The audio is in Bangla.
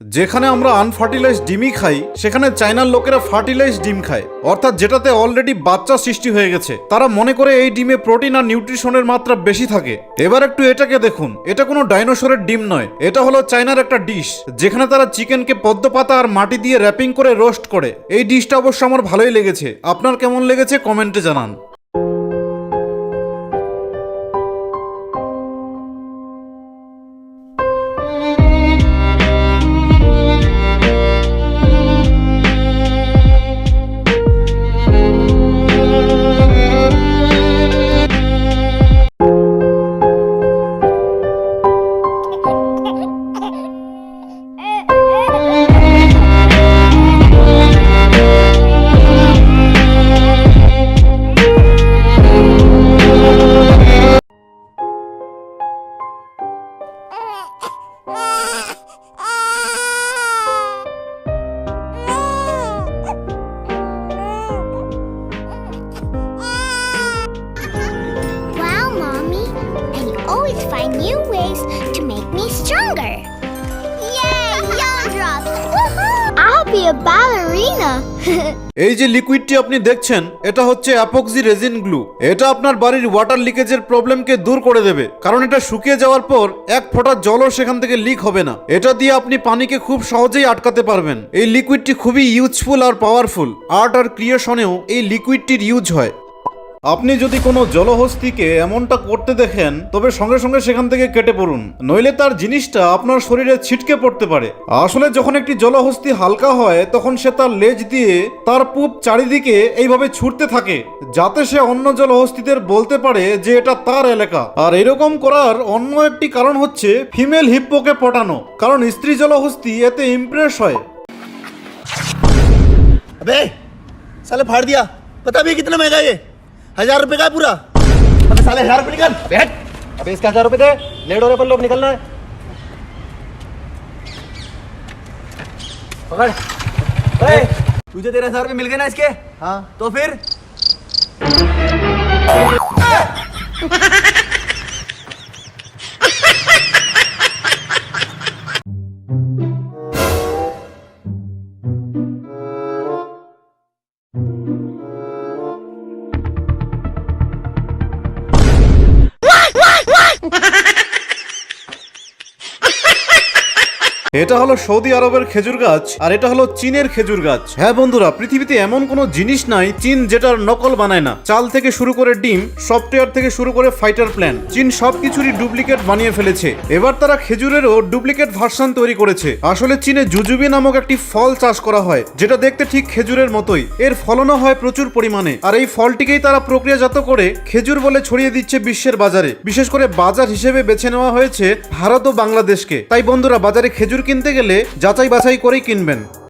যেখানে আমরা আনফার্টিলাইজ ডিমই খাই, সেখানে চাইনার লোকেরা ফার্টিলাইজ ডিম খায়। অর্থাৎ যেটাতে অলরেডি বাচ্চা সৃষ্টি হয়ে গেছে। তারা মনে করে এই ডিমে প্রোটিন আর নিউট্রিশনের মাত্রা বেশি থাকে। এবার একটু এটাকে দেখুন। এটা কোনো ডাইনোসরের ডিম নয়। এটা হলো চাইনার একটা ডিশ যেখানে তারা চিকেনকে পদ্ম পাতা আর মাটি দিয়ে র্যাপিং করে রোস্ট করে। এই ডিশটা অবশ্য আমার ভালোই লেগেছে। আপনার কেমন লেগেছে কমেন্টে জানান। Always find new ways to make me stronger. Yay! Woohoo! I'll be a ballerina. এই যে লিকুইডটি আপনি দেখছেন, এটা হচ্ছে অ্যাপক্সি রেজিন গ্লু এটা আপনার বাড়ির ওয়াটার লিকেজের প্রবলেমকে দূর করে দেবে, কারণ এটা শুকিয়ে যাওয়ার পর এক ফোঁটা জলও সেখান থেকে লিক হবে না এটা দিয়ে আপনি পানিকে খুব সহজেই আটকাতে পারবেন এই লিকুইডটি খুবই ইউজফুল আর পাওয়ারফুল আর্ট আর ক্রিয়েশনেও এই লিকুইডটির ইউজ হয় আপনি যদি কোনো জলহস্তিকে এমনটা করতে দেখেন তবে সঙ্গে সঙ্গে সেখান থেকে কেটে পড়ুন নইলে তার জিনিসটা আপনার শরীরে ছিটকে পড়তে পারে আসলে যখন একটি জলহস্তি হালকা হয় তখন সে তার লেজ দিয়ে তার পুপ চারিদিকে এইভাবে ছুটতে থাকে যাতে সে অন্য জলহস্তিদের বলতে পারে যে এটা তার এলাকা আর এরকম করার অন্য একটি কারণ হচ্ছে ফিমেল হিপ্পোকে পটানো কারণ স্ত্রী জলহস্তি এতে ইমপ্রেস হয় अबे साले फाड़ दिया पता भी है कितना महंगा ये हज़ार रुपए का है पूरा। अबे साले हज़ार रुपए निकल। बैठ। अबे इसका हज़ार रुपए दे। लेट हो रहे पर लोग निकलना है। पकड़। तुझे तेरह हज़ार रुपये मिल गए ना इसके? हाँ। तो फिर? এটা হলো সৌদি আরবের খেজুর গাছ, আর এটা হলো চীনের খেজুর গাছ। হ্যাঁ বন্ধুরা, পৃথিবীতে এমন কোনো জিনিস নাই চীন যেটার নকল বানায় না। চাল থেকে শুরু করে ডিম, সফটওয়্যার থেকে শুরু করে ফাইটার প্ল্যান, চীন সবকিছুরই ডুপ্লিকেট বানিয়ে ফেলেছে। এবার তারা খেজুরেরও ডুপ্লিকেট ভার্সন তৈরি করেছে। আসলে চীনে জুজুবি নামক একটি ফল চাষ করা হয়, যেটা দেখতে ঠিক খেজুরের মতোই। এর ফলনও হয় প্রচুর পরিমাণে, আর এই ফলটিকেই তারা প্রক্রিয়াজাত করে খেজুর বলে ছড়িয়ে দিচ্ছে বিশ্বের বাজারে। বিশেষ করে বাজার হিসেবে বেছে নেওয়া হয়েছে ভারত ও বাংলাদেশকে। তাই বন্ধুরা, বাজারে খেজুর কিনতে গেলে যাচাই বাছাই করেই কিনবেন।